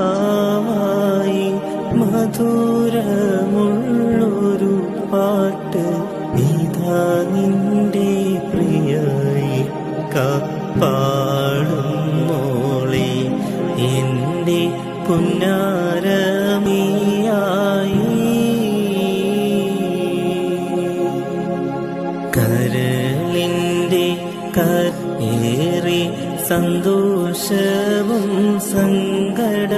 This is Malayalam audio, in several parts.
ആവായി മധുരമുള്ളൊരു പാട്ട്. ഇതാ നിന്റെ പ്രിയായി കപ്പാടും മോളെ എന്റെ പുന്നാരമിയായി. കരളിന്റെ കരേറി സന്തോഷവും സങ്കടവും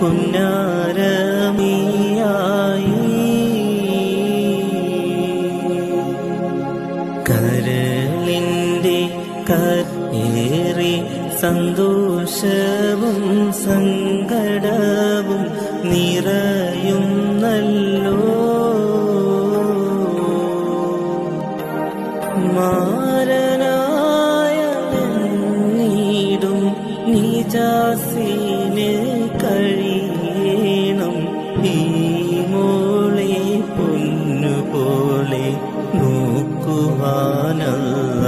പുന്നാരമിയായി. കരളിന്റെ കരേറി സന്തോഷവും സങ്കടവും നിറയും നല്ലോ മാരനായ നീടും നിജാസിന് നോക്കുവാനല്ല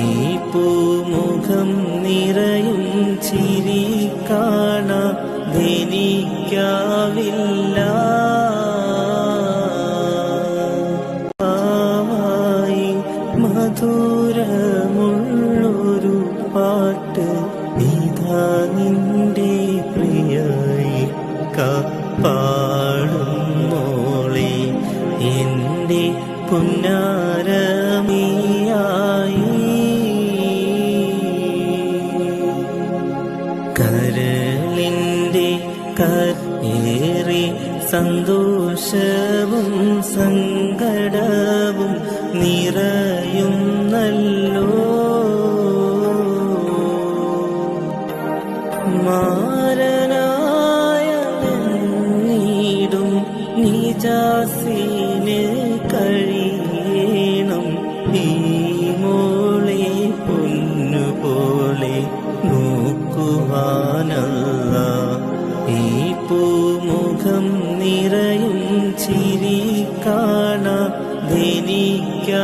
ഈ പൂമുഖം നിറയും ചിരി കാണാ ധനിക്കാവില്ല ആവായി മധുരമുള്ളൊരു പാട്ട് ഇതാ നിന്റെ പ്രിയായി കപ്പാടും മോളെ. എന്റെ പുന്നാരമിയായി കരേറി സന്തോഷവും സങ്കടവും നിറയുന്നല്ലോ. മാരനായ നീടും നിജാസിന് കഴിയണം. ഈ മോളെ പൊന്നുപോലെ നോക്കുവാനല്ല. പൂമുഖം നിറയും ചിരി കാണാ ധനിക്കാവില്ല.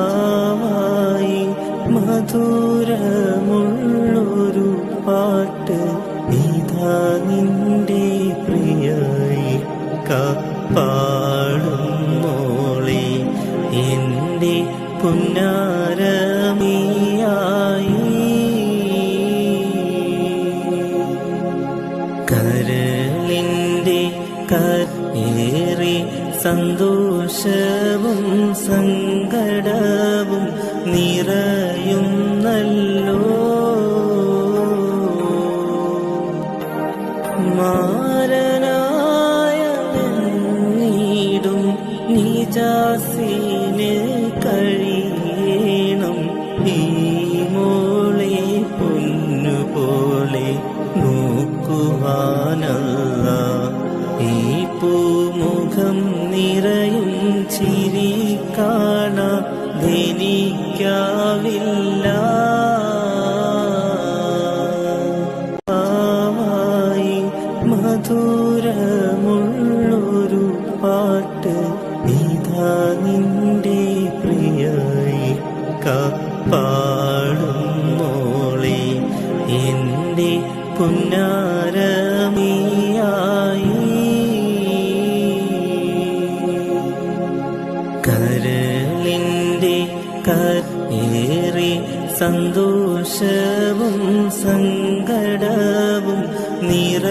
ആവായി മധുരമുള്ളൊരു പാട്ട് ഇതാ നിന്റെ പ്രിയായി കപ്പാടും മോളെ. എന്റെ പുന്നാരമിയായി കരേറി സന്തോഷവും സങ്കടവും നിറയുന്നല്ലോ. മാരനായ നീടും നിജാസിന് കഴിയണം. ഈ മോളെ പൊന്നുപോലെ നോക്കുവാനല്ല. പൂമുഖം നിറയും ചിരി കാണാ ധനിക്കാവില്ല. ആവായി മധുരമുള്ളൊരു പാട്ട് ഇതാ നിന്റെ പ്രിയായി കപ്പാടും മോളെ എന്റെ പുന്നാരമിയായി കരളിന്റെ സന്തോഷവും സങ്കടവും നിറ